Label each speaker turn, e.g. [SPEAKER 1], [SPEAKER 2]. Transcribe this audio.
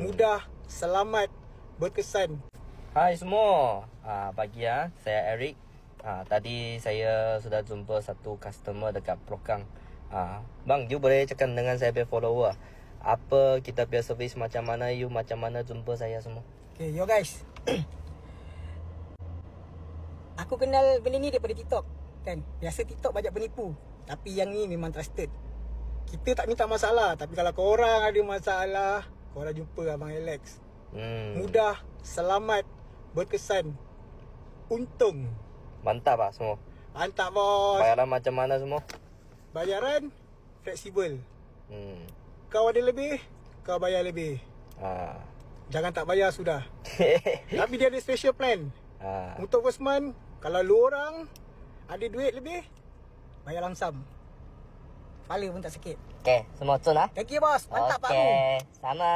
[SPEAKER 1] Mudah, selamat, berkesan.
[SPEAKER 2] Hai semua. Ah pagi ah, saya Eric. Ah tadi saya sudah jumpa satu customer dekat Prokang. Ah bang, you boleh cakap dengan saya punya follower. Apa kita punya servis macam mana you macam mana jumpa saya semua.
[SPEAKER 1] Okay, yo guys. Aku kenal benda ni daripada TikTok. Kan? Biasa TikTok banyak penipu. Tapi yang ni memang trusted. Kita tak minta masalah. Tapi kalau korang ada masalah, korang jumpa Abang Alex.
[SPEAKER 2] Hmm.
[SPEAKER 1] Mudah, selamat, berkesan, untung.
[SPEAKER 2] Mantap ah semua.
[SPEAKER 1] Mantap bos.
[SPEAKER 2] Bayaran macam mana semua?
[SPEAKER 1] Bayaran fleksibel.
[SPEAKER 2] Hmm.
[SPEAKER 1] Kau ada lebih, kau bayar lebih.
[SPEAKER 2] Ah.
[SPEAKER 1] Jangan tak bayar sudah. Tapi dia ada special plan.
[SPEAKER 2] ah.
[SPEAKER 1] Untuk first month, kalau lu orang ada duit lebih, bayar langsam. Kepala pun tak sakit.
[SPEAKER 2] Okay, semua cun ah.
[SPEAKER 1] Thank you bos. Mantap Pak Mu.
[SPEAKER 2] Okay, sama.